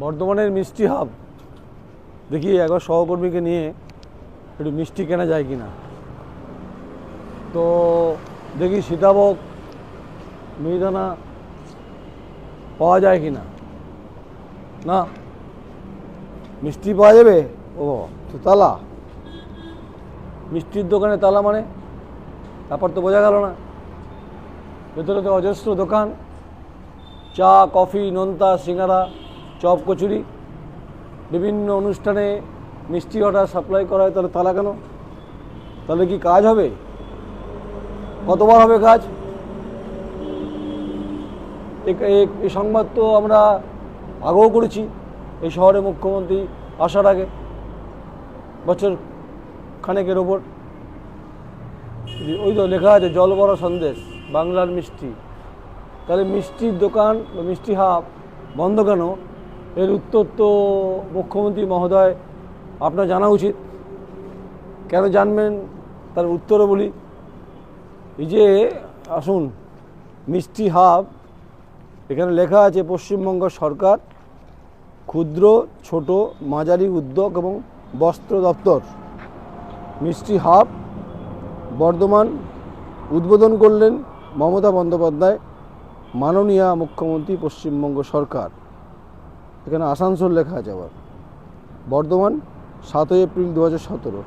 বর্ধমানের মিষ্টি হাব। দেখি একবার সহকর্মীকে নিয়ে একটু মিষ্টি কেনা যায় কি না তো দেখি সীতাভোগ, মিহিদানা পাওয়া যায় কিনা। না, মিষ্টি পাওয়া যাবে? ও তো তালা। মিষ্টির দোকানে তালা মানে? তারপর তো বোঝা গেল না। ভেতরে তো অজস্র দোকান। চা, কফি, নোনতা, সিঙ্গারা চপ কচুরি, বিভিন্ন অনুষ্ঠানে মিষ্টি অর্ডার সাপ্লাই করা হয়, তাহলে তালা কেন? তাহলে কি কাজ হবে? কতবার হবে কাজ? এই সংবাদ তো আমরা আগেও করেছি, এই শহরে মুখ্যমন্ত্রী আসার আগে, বছর খানেকের ওপর। ওই তো লেখা আছে, জল বড় সন্দেশ, বাংলার মিষ্টি। তাহলে মিষ্টির দোকান বা মিষ্টি হাব বন্ধ কেন? এর উত্তর তো মুখ্যমন্ত্রী মহোদয়, আপনার জানা উচিত। কেন জানবেন? তার উত্তরও বলি। এই যে, আসুন, মিষ্টি হাব, এখানে লেখা আছে, পশ্চিমবঙ্গ সরকার ক্ষুদ্র, ছোট, মাঝারি উদ্যোগ এবং বস্ত্র দপ্তর। মিষ্টি হাব বর্ধমান উদ্বোধন করলেন মমতা বন্দ্যোপাধ্যায়, মাননীয় মুখ্যমন্ত্রী পশ্চিমবঙ্গ সরকার। এখানে আসানসোল লেখা আছে আবার। বর্ধমান সাতই এপ্রিল দু সতেরো।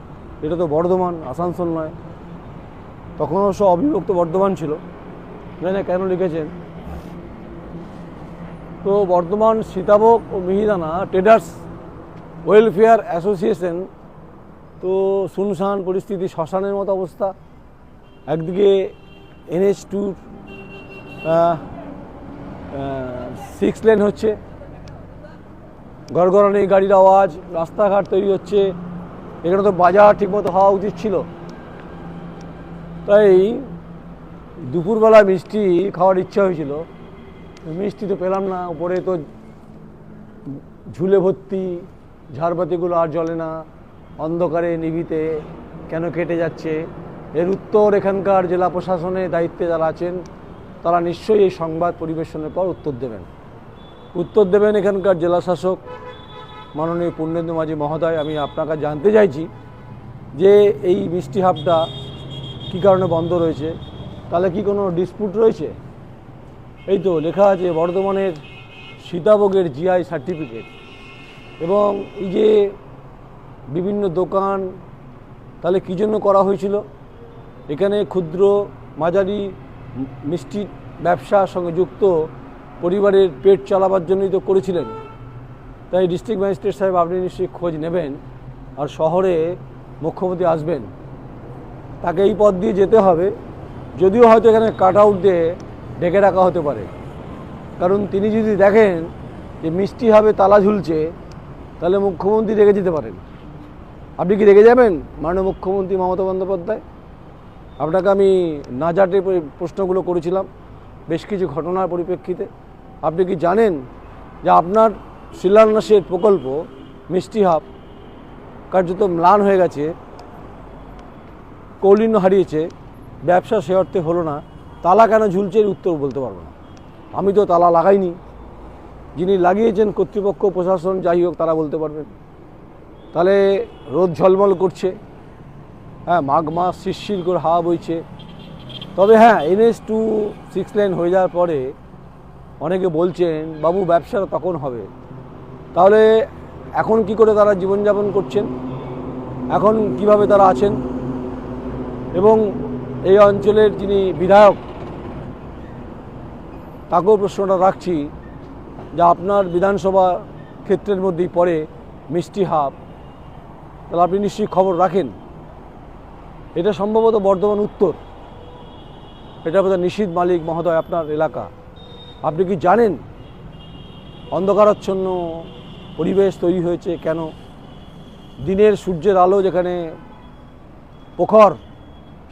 এটা তো বর্ধমান, আসানসোল নয়। তখন অবশ্য অবিভক্ত বর্ধমান ছিল। জানি না কেন লিখেছেন। তো বর্ধমান, সীতাভোগ ও মিহিদানা, ট্রেডার্স, ওয়েলফেয়ার অ্যাসোসিয়েশন, তো শুনশান পরিস্থিতি, শ্মশানের মতো অবস্থা, একদিকে এনএস টুর সিক্স লেন হচ্ছে গড়গড়ানি গাড়ির আওয়াজ, রাস্তাঘাট তৈরি হচ্ছে। এখানে তো বাজার ঠিকমতো হওয়া উচিত ছিল। তাই দুপুরবেলা মিষ্টি খাওয়ার ইচ্ছা হয়েছিল। মিষ্টি তো পেলাম না, উপরে তো ঝুলে ভর্তি, ঝাড়বাতিগুলো আর জ্বলে না। অন্ধকারে নিভিতে কেন কেটে যাচ্ছে? এর উত্তর এখানকার জেলা প্রশাসনের দায়িত্বে যারা আছেন, তারা নিশ্চয়ই এই সংবাদ পরিবেশনের পর উত্তর দেবেন। উত্তর দেবেন এখানকার জেলা শাসক মাননীয় পূর্ণেন্দু মাঝি মহোদয়। আমি আপনাকে জানতে চাইছি যে এই মিষ্টি হাবটা কী কারণে বন্ধ রয়েছে? তাহলে কি কোনো ডিসপুট রয়েছে? এই তো লেখা আছে, বর্ধমানের সীতাভোগের জিআই সার্টিফিকেট এবং এই যে বিভিন্ন দোকান, তাহলে কী জন্য করা হয়েছিল? এখানে ক্ষুদ্র মাঝারি মিষ্টি ব্যবসার সঙ্গে যুক্ত পরিবারের পেট চালাবার জন্যই তো করেছিলেন। তাই ডিস্ট্রিক্ট ম্যাজিস্ট্রেট সাহেব আপনি নিশ্চয়ই খোঁজ নেবেন আর শহরে মুখ্যমন্ত্রী আসবেন। তাকে এই পথ দিয়ে যেতে হবে। যদিও হয়তো এখানে কাট আউট দিয়ে ডেকে রাখা হতে পারে। কারণ তিনি যদি দেখেন যে মিষ্টি হবে, তালা ঝুলছে, তাহলে মুখ্যমন্ত্রী রেগে যেতে পারেন। আপনি কি রেগে যাবেন, মাননীয় মুখ্যমন্ত্রী মমতা বন্দ্যোপাধ্যায়? আপনাকে আমি নাজাটে পরি- প্রশ্নগুলো করেছিলাম। বেশ কিছু ঘটনার পরিপ্রেক্ষিতে। আপনি কি জানেন যে আপনার শিলান্যাসের প্রকল্প, মিষ্টি হাব কার্যত ম্লান হয়ে গেছে, কৌলিন্য হারিয়েছে, ব্যবসা সে অর্থে হলো না, তালা কেন ঝুলছে উত্তর বলতে পারব না। আমি তো তালা লাগাইনি। যিনি লাগিয়েছেন কর্তৃপক্ষ, প্রশাসন, যাই হোক, তারা বলতে পারবেন। তাহলে রোদ ঝলমল করছে। হ্যাঁ মাঘ মাস শিরশির করে হাওয়া বইছে। তবে হ্যাঁ এনএস টু সিক্স লাইন হয়ে যাওয়ার পরে অনেকে বলছেন, বাবু, ব্যবসাটা তখন হবে। তাহলে এখন কি করে তারা জীবনযাপন করছেন? এখন কীভাবে তারা আছেন? এবং এই অঞ্চলের যিনি বিধায়ক, তাকেও প্রশ্নটা রাখছি যে আপনার বিধানসভা ক্ষেত্রের মধ্যেই পড়ে মিষ্টি হাব তাহলে আপনি নিশ্চয়ই খবর রাখেন। এটা সম্ভবত বর্ধমান উত্তর। এটা বোধহয় নিশীত মালিক মহোদয় আপনার এলাকা। আপনি কি জানেন অন্ধকারাচ্ছন্ন পরিবেশ তৈরি হয়েছে কেন? দিনের সূর্যের আলো যেখানে প্রখর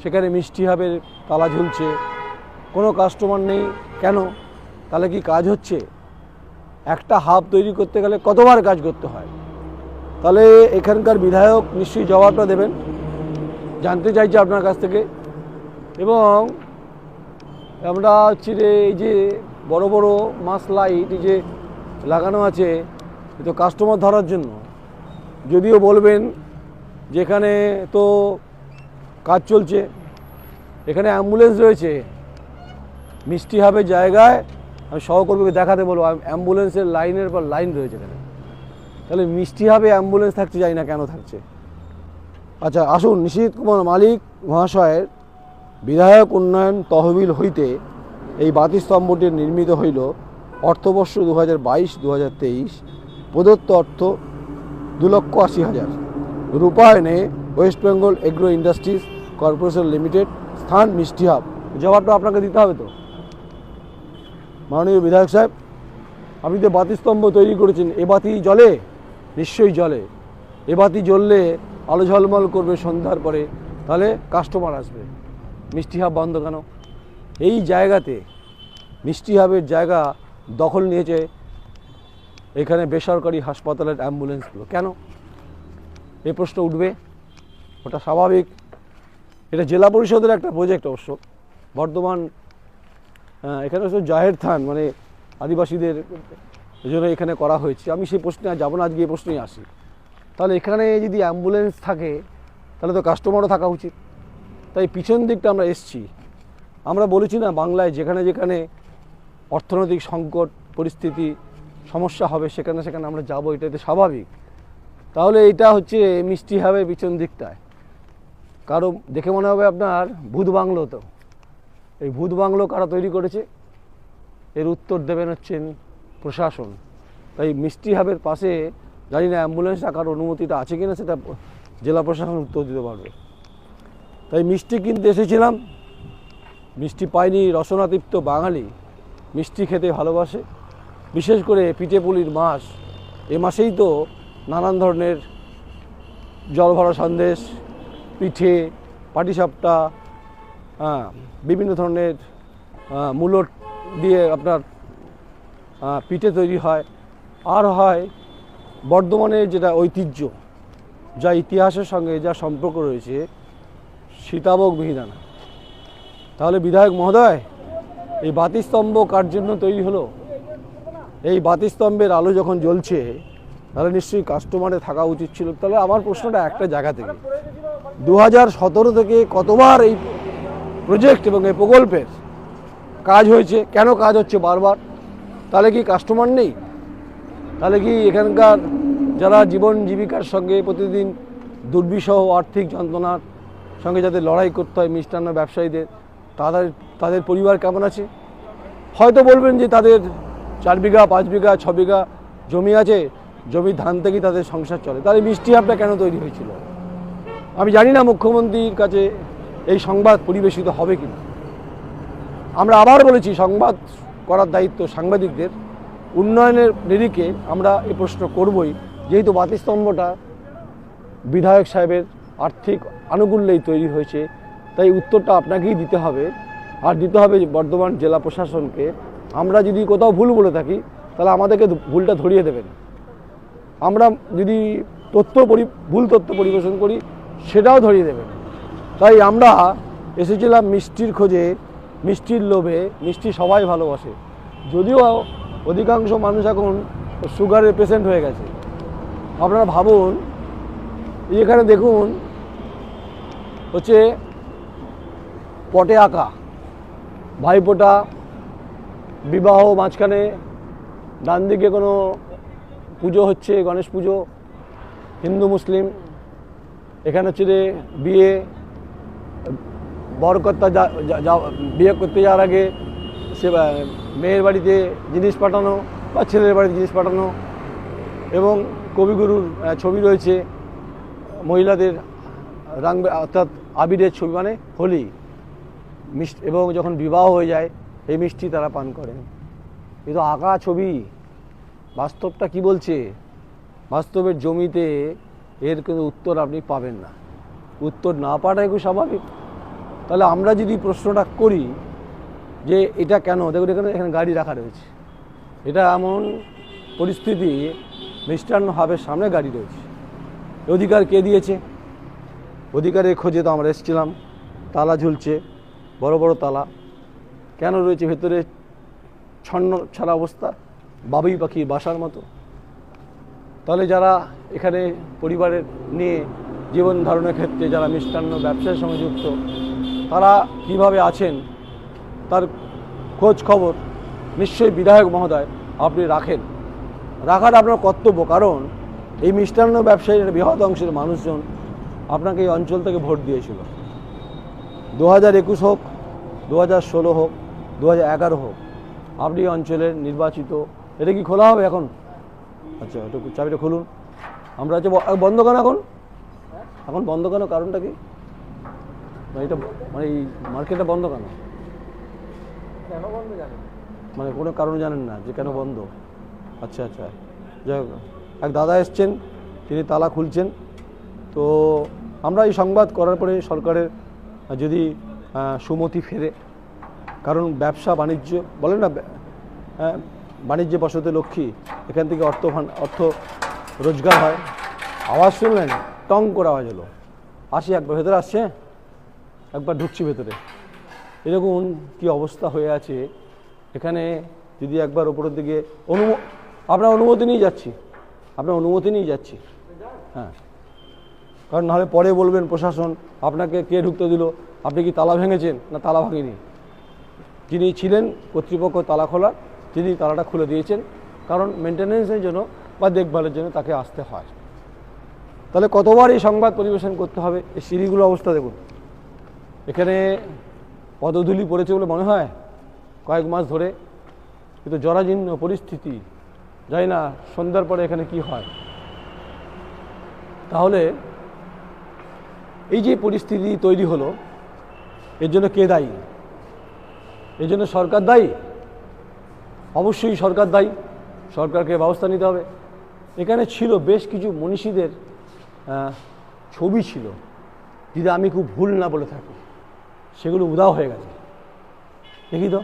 সেখানে মিষ্টি হাবের তালা ঝুলছে। কোনো কাস্টমার নেই, কেন? তাহলে কি কাজ হচ্ছে? একটা হাব তৈরি করতে গেলে কতবার কাজ করতে হয়? তাহলে এখানকার বিধায়ক নিশ্চয়ই জবাবটা দেবেন। জানতে চাইছি আপনার কাছ থেকে। এবং আমরা হচ্ছে এই যে বড় বড় মাস লাইট যে লাগানো আছে তো কাস্টমার ধরার জন্য। যদিও বলবেন যেখানে তো কাজ চলছে, এখানে অ্যাম্বুলেন্স রয়েছে। মিষ্টি হাবের জায়গায়, আমি সহকর্মীকে দেখাতে বলব অ্যাম্বুলেন্সের লাইনের পর লাইন রয়েছে এখানে। তাহলে মিষ্টি হাবে অ্যাম্বুলেন্স থাকছে, জানি না কেন থাকছে। আচ্ছা আসুন, নিশীত কুমার মালিক মহাশয়ের বিধায়ক উন্নয়ন তহবিল হইতে এই বাতিস্তম্ভটি নির্মিত হইল অর্থবর্ষ দু হাজার বাইশ দু হাজার তেইশ, প্রদত্ত অর্থ দু লক্ষ আশি হাজার। রূপায়ণে west Bengal agro industries corporation limited, স্থান মিষ্টি হাব। জবাবটা আপনাকে দিতে হবে তো? মাননীয় বিধায়ক সাহেব, আপনি তো বাতিস্তম্ভ তৈরি করেছেন, এ বাতি জলে নিশ্চয়ই জলে এ বাতি জ্বললে আলো ঝলমল করবে সন্ধ্যার পরে, তাহলে কাস্টমার আসবে। মিষ্টি হাব বন্ধ কেন? এই জায়গাতে মিষ্টি হাবের জায়গা দখল নিয়েছে এখানে বেসরকারি হাসপাতালের অ্যাম্বুলেন্সগুলো। কেন? এই প্রশ্ন উঠবে। ওটা স্বাভাবিক। এটা জেলা পরিষদের একটা প্রজেক্ট অবশ্য। বর্ধমান এখানে হচ্ছে জাহের থান মানে আদিবাসীদের জন্য এখানে করা হয়েছে। আমি সেই প্রশ্নে যাব না, আজকে এই প্রশ্নেই আসি। তাহলে এখানে যদি অ্যাম্বুলেন্স থাকে, তাহলে তো কাস্টমারও থাকা উচিত। তাই পিছন দিকটা আমরা এসছি। আমরা বলেছি না বাংলায় যেখানে যেখানে অর্থনৈতিক সংকট, পরিস্থিতি, সমস্যা হবে, সেখানে সেখানে আমরা যাব এটাতে স্বাভাবিক। তাহলে এটা হচ্ছে মিষ্টি হবে পিছন দিকটায়। কারও দেখে মনে হবে আপনার ভূত বাংলো তো। এই ভূত বাংলো কারা তৈরি করেছে? এর উত্তর দেবেন হচ্ছেন প্রশাসন। তাই মিষ্টি হাবের পাশে, জানি না অ্যাম্বুলেন্স রাখার অনুমতিটা আছে কিনা সেটা জেলা প্রশাসন উত্তর দিতে পারবে। তাই মিষ্টি কিনতে এসেছিলাম। মিষ্টি পায়নি রসনাতৃপ্ত বাঙালি, মিষ্টি খেতে ভালোবাসে। বিশেষ করে পিঠে পুলির মাস, এ মাসেই তো নানান ধরনের জল ভরা সন্দেশ, পিঠে, পাটিসাপটা বিভিন্ন ধরনের মূলট দিয়ে আপনার পিঠে তৈরি হয়। আর হয় বর্ধমানের যেটা ঐতিহ্য, যা ইতিহাসের সঙ্গে যা সম্পর্ক রয়েছে, সীতাভোগ মিহিদানা। তাহলে বিধায়ক মহোদয়, এই বাতিস্তম্ভ কার জন্য তৈরি হলো? এই বাতিস্তম্ভের আলো যখন জ্বলছে, তাহলে নিশ্চয়ই কাস্টমারে থাকা উচিত ছিল। তাহলে আমার প্রশ্নটা একটা জায়গা থেকে। দু হাজার সতেরো থেকে কতবার এই প্রজেক্ট এবং এই প্রকল্পের কাজ হয়েছে? কেন কাজ হচ্ছে বারবার? তাহলে কি কাস্টমার নেই? তাহলে কি এখানকার যারা জীবন জীবিকার সঙ্গে প্রতিদিন দুর্বিষহ আর্থিক যন্ত্রণার সঙ্গে যাদের লড়াই করতে হয় মিষ্টান্ন ব্যবসায়ীদের তাদের তাদের পরিবার কেমন আছে? হয়তো বলবেন যে তাদের চার বিঘা, পাঁচ বিঘা, ছ বিঘা জমি আছে, জমির ধান থেকেই তাদের সংসার চলে। তাহলে মিষ্টি হাবটা কেন তৈরি হয়েছিল? আমি জানি না মুখ্যমন্ত্রীর কাছে এই সংবাদ পরিবেশিত হবে কিনা। আমরা আবার বলেছি, সংবাদ করার দায়িত্ব সাংবাদিকদের। উন্নয়নের নিরিখে আমরা এই প্রশ্ন করবই। যেহেতু বাতিস্তম্ভটা বিধায়ক সাহেবের আর্থিক আনুকূল্যেই তৈরি হয়েছে তাই উত্তরটা আপনাকেই দিতে হবে। আর দিতে হবে বর্ধমান জেলা প্রশাসনকে। আমরা যদি কোথাও ভুল বলে থাকি, তাহলে আমাদেরকে ভুলটা ধরিয়ে দেবেন। আমরা যদি তথ্য পরি, ভুল তথ্য পরিবেশন করি, সেটাও ধরিয়ে দেবেন। তাই আমরা এসেছিলাম মিষ্টির খোঁজে, মিষ্টির লোভে, মিষ্টি সবাই ভালোবাসে। যদিও অধিকাংশ মানুষ এখন সুগারের পেশেন্ট হয়ে গেছে। আপনারা ভাবুন, এখানে দেখুন, হচ্ছে পটে আঁকা। ভাইফোঁটা বিবাহ মাঝখানে ডান দিকে কোনো পুজো হচ্ছে, গণেশ পুজো, হিন্দু, মুসলিম। এখানে হচ্ছে যে বিয়ে বরকর্তা বিয়ে করতে যাওয়ার আগে সে মেয়ের বাড়িতে জিনিস পাঠানো বা ছেলের বাড়িতে জিনিস পাঠানো এবং কবিগুরুর ছবি রয়েছে, মহিলাদের রাং অর্থাৎ আবিরের ছবি মানে হোলি। মিষ্টি এবং যখন বিবাহ হয়ে যায়, এই মিষ্টি তারা পান করেন। এ তো আঁকা ছবি। বাস্তবটা কি বলছে? বাস্তবের জমিতে এর কিন্তু উত্তর আপনি পাবেন না। উত্তর না পাওয়াটাই খুব স্বাভাবিক। তাহলে আমরা যদি প্রশ্নটা করি যে এটা কেন? দেখুন, এখানে এখানে গাড়ি রাখা রয়েছে। এটা এমন পরিস্থিতি, মিষ্টান্ন হাবের সামনে গাড়ি রয়েছে। অধিকার কে দিয়েছে? অধিকারের খোঁজে তো আমরা এসেছিলাম। তালা ঝুলছে। বড় বড় তালা। কেন রয়েছে ভেতরে ছন্ন ছাড়া অবস্থা? বাবুই পাখি বাসার মতো। তাহলে যারা এখানে পরিবারের নিয়ে জীবন ধারণের ক্ষেত্রে যারা মিষ্টান্ন ব্যবসার সঙ্গে যুক্ত, তারা কীভাবে আছেন? তার খোঁজ খবর নিশ্চয়ই বিধায়ক মহোদয় আপনি রাখেন। রাখাটা আপনার কর্তব্য, কারণ এই মিষ্টান্ন ব্যবসায়ীর বৃহৎ অংশের মানুষজন আপনাকে এই অঞ্চল থেকে ভোট দিয়েছিল। দু হাজার একুশ হোক দু হাজার ষোলো হোক দু হাজার এগারো হোক আপনি অঞ্চলের নির্বাচিত এটা কি খোলা হবে এখন? আচ্ছা একটু চাবিটা খুলুন। আমরা হচ্ছে বন্ধ কেন এখন? এখন বন্ধ কেন? কারণটা কি? মানে এটা মানে এই মার্কেটটা বন্ধ কেন? কেন বন্ধ জানেন? মানে কোনো কারণ জানেন না যে কেন বন্ধ। আচ্ছা আচ্ছা। যাই হোক এক দাদা এসছেন তিনি তালা খুলছেন। তো আমরা এই সংবাদ করার পরে সরকারের যদি সুমতি ফেরে, কারণ ব্যবসা, বাণিজ্য, বলেন না বাণিজ্য বসতে লক্ষ্মী, এখান থেকে অর্থ অর্থ রোজগার হয়। আওয়াজ শুনলেন, টং করে আওয়াজ হলো। আসি একবার, ভেতরে আসছে? একবার ঢুকছি ভেতরে। এরকম কি অবস্থা হয়ে আছে? এখানে যদি একবার ওপরের দিকে অনু আপনার অনুমতি নিয়ে যাচ্ছি। আপনার অনুমতি নিয়ে যাচ্ছি। হ্যাঁ। কারণ নাহলে পরে বলবেন প্রশাসন, আপনাকে কে ঢুকতে দিল? আপনি কি তালা ভেঙেছেন? না, তালা ভাঙেনি। যিনি ছিলেন কর্তৃপক্ষ তালা খোলা তিনি তালাটা খুলে দিয়েছেন। কারণ মেনটেন্যান্সের জন্য বা দেখভালের জন্য তাকে আসতে হয়। তাহলে কতবার এই সংবাদ পরিবেশন করতে হবে? এই সিঁড়িগুলো অবস্থা দেখুন। এখানে পদধূলি পড়েছে বলে মনে হয় কয়েক মাস ধরে। কিন্তু জরাজীর্ণ পরিস্থিতি। জানি না, সন্ধ্যার পরে এখানে কি হয়? তাহলে এই যে পরিস্থিতি তৈরি হলো, এর জন্য কে দায়ী? এর জন্য সরকার দায়ী? অবশ্যই সরকার দায়ী। সরকারকে ব্যবস্থা নিতে হবে। এখানে ছিল বেশ কিছু মনীষীদের ছবি ছিল যদি আমি খুব ভুল না বলে থাকি। সেগুলো উদাও হয়ে গেছে। দেখি তো,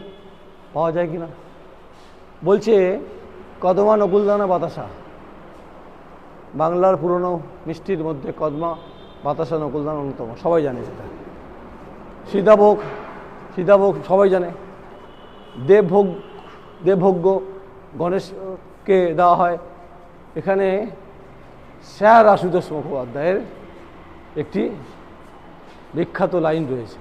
পাওয়া যায় কি না বলছে, কদমা নকুলদানা বাতাসা। বাংলার পুরনো মিষ্টির মধ্যে কদমা বাতাসা নকুলদানা অন্যতম, সবাই জানে সেটা। সীতাভোগ সীতাভোগ সবাই জানে। দেবভোগ, দেবভোগ্য গণেশকে দেওয়া হয়। এখানে স্যার আশুতোষ মুখোপাধ্যায়ের একটি বিখ্যাত লাইন রয়েছে।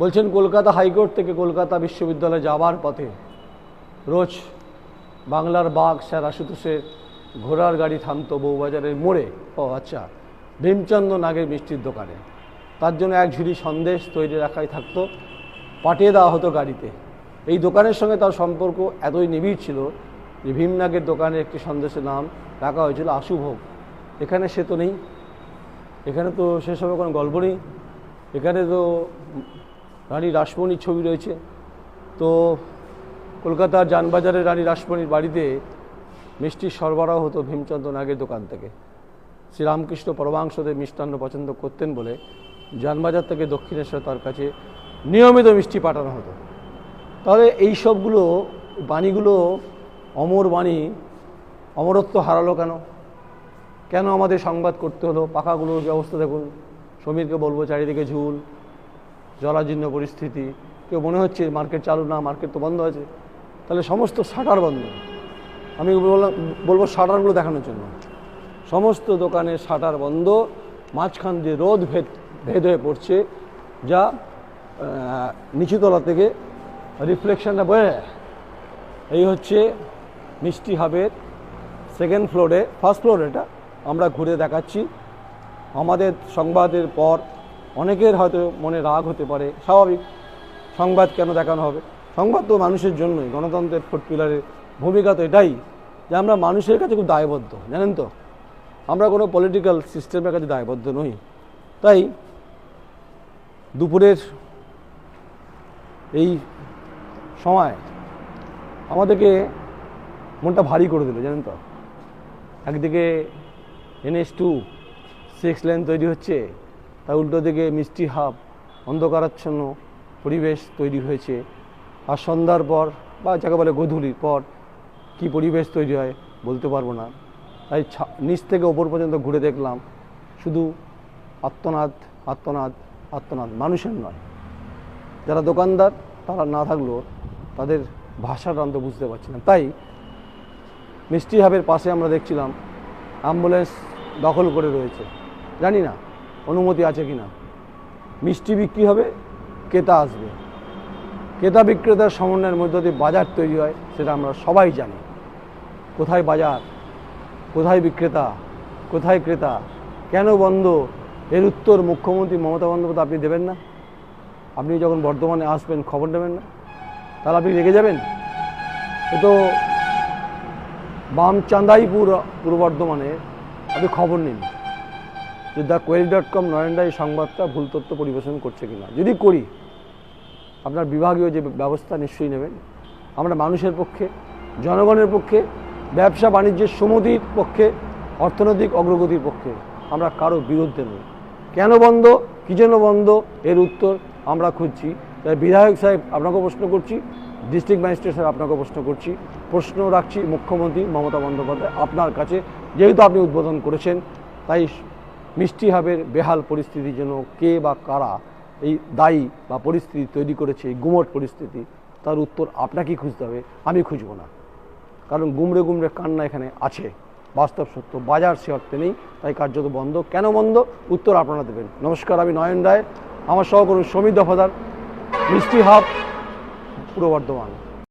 বলছেন, কলকাতা হাইকোর্ট থেকে কলকাতা বিশ্ববিদ্যালয়ে যাবার পথে রোজ বাংলার বাঘ স্যার আশুতোষের ঘোড়ার গাড়ি থামতো বউবাজারের মোড়ে। ও আচ্ছা ভীমচন্দ্র নাগের মিষ্টির দোকানে। তার জন্য এক ঝুড়ি সন্দেশ তৈরি রাখাই থাকতো। পাঠিয়ে দেওয়া হতো গাড়িতে। এই দোকানের সঙ্গে তার সম্পর্ক এতই নিবিড় ছিল যে ভীমনাগের দোকানে একটি সন্দেশের নাম রাখা হয়েছিল আশুভোগ। এখানে সে তো নেই। এখানে তো সেসবের কোনো গল্প নেই। এখানে তো রানী রাসমণির ছবি রয়েছে। তো কলকাতার যানবাজারে রানী রাসমণির বাড়িতে মিষ্টির সরবরাহ হতো ভীমচন্দ্র নাগের দোকান থেকে। শ্রীরামকৃষ্ণ পরমাংশদের মিষ্টান্ন পছন্দ করতেন বলে যানবাজার থেকে দক্ষিণেশ্বর তার কাছে নিয়মিত মিষ্টি পাঠানো হতো। তাহলে এই সবগুলো বাণীগুলো অমর বাণী, অমরত্ব হারালো কেন? কেন আমাদের সংবাদ করতে হলো? পাখাগুলোর ব্যবস্থা দেখুন। সমীরকে বলব চারিদিকে ঝুল জরাজীর্ণ পরিস্থিতি। কেউ মনে হচ্ছে মার্কেট চালু না, মার্কেট তো বন্ধ আছে। তাহলে সমস্ত শাটার বন্ধ। আমি বললাম, বলব শাটারগুলো দেখানোর জন্য। সমস্ত দোকানের শাটার বন্ধ, মাঝখান দিয়ে রোদ ভেদ ভেদ হয়ে পড়ছে, যা নিচুতলা থেকে রিফ্লেকশনটা বয়ে এই হচ্ছে মিষ্টি হাবের সেকেন্ড ফ্লোরে ফার্স্ট ফ্লোর এটা আমরা ঘুরে দেখাচ্ছি। আমাদের সংবাদের পর অনেকের হয়তো মনে রাগ হতে পারে, স্বাভাবিক। সংবাদ কেন দেখানো হবে? সংবাদ তো মানুষের জন্যই, গণতন্ত্রের ফোর্ট পিলারের ভূমিকা তো এটাই যে আমরা মানুষের কাছে খুব দায়বদ্ধ, জানেন তো? আমরা কোনো পলিটিক্যাল সিস্টেমের কাছে দায়বদ্ধ নই। তাই দুপুরের এই সময় আমাদেরকে মনটা ভারী করে দিল, জানেন তো? একদিকে এনএস টু সিক্স লেন তৈরি হচ্ছে, তার উল্টো দিকে মিষ্টি হাব, অন্ধকারাচ্ছন্ন পরিবেশ তৈরি হয়েছে। আর সন্ধ্যার পর, বা যাকে বলে গধূলির পর কি পরিবেশ তৈরি হয় বলতে পারব না। তাই নিচ থেকে ওপর পর্যন্ত ঘুরে দেখলাম, শুধু আত্মনাদ আত্মনাদ আত্মনাদ, মানুষের নয়। যারা দোকানদার, তারা না থাকলেও তাদের ভাষার অন্ত বুঝতে পারছি না। তাই মিষ্টি হাবের পাশে আমরা দেখছিলাম, অ্যাম্বুলেন্স দখল করে রয়েছে। জানি না, অনুমতি আছে কি না মিষ্টি বিক্রি হবে, ক্রেতা আসবে। ক্রেতা বিক্রেতার সমন্বয়ের মধ্যে দিয়ে বাজার তৈরি হয়, সেটা আমরা সবাই জানি। কোথায় বাজার? কোথায় বিক্রেতা? কোথায় ক্রেতা? কেন বন্ধ? এর উত্তর মুখ্যমন্ত্রী মমতা বন্দ্যোপাধ্যায় আপনি দেবেন না। আপনি যখন বর্ধমানে আসবেন, খবর নেবেন না। তাহলে আপনি রেগে যাবেন? এ তো বাম চাঁদাইপুর পূর্ব বর্ধমানে আপনি খবর নিন যে the query dot com Narendra এই সংবাদটা ভুল তথ্য পরিবেশন করছে কিনা। যদি করি, আপনার বিভাগীয় যে ব্যবস্থা নিশ্চয়ই নেবেন। আমরা মানুষের পক্ষে, জনগণের পক্ষে ব্যবসা বাণিজ্যের সুমতির পক্ষে, অর্থনৈতিক অগ্রগতির পক্ষে আমরা কারও বিরুদ্ধে নই। কেন বন্ধ? কী জন্য বন্ধ? এর উত্তর আমরা খুঁজছি। তাই বিধায়ক সাহেব আপনাকেও প্রশ্ন করছি, ডিস্ট্রিক্ট ম্যাজিস্ট্রেট সাহেব আপনাকেও প্রশ্ন করছি। প্রশ্ন রাখছি মুখ্যমন্ত্রী মমতা বন্দ্যোপাধ্যায় আপনার কাছে। যেহেতু আপনি উদ্বোধন করেছেন, তাই মিষ্টি হাবের বেহাল পরিস্থিতির জন্য কে বা কারা এই দায়ী বা পরিস্থিতি তৈরি করেছে, এই গুমট পরিস্থিতি, তার উত্তর আপনাকেই খুঁজতে হবে। আমি খুঁজব না। কারণ গুমড়ে গুমড়ে কান্না এখানে আছে। বাস্তব সত্য, বাজার সে অর্থে নেই, তাই কার্যত বন্ধ। কেন বন্ধ? উত্তর আপনারা দেবেন। নমস্কার, আমি নয়ন রায়। আমার সহকর্মী সমীর দফাদার, মিষ্টি হাব পূর্ব বর্ধমান।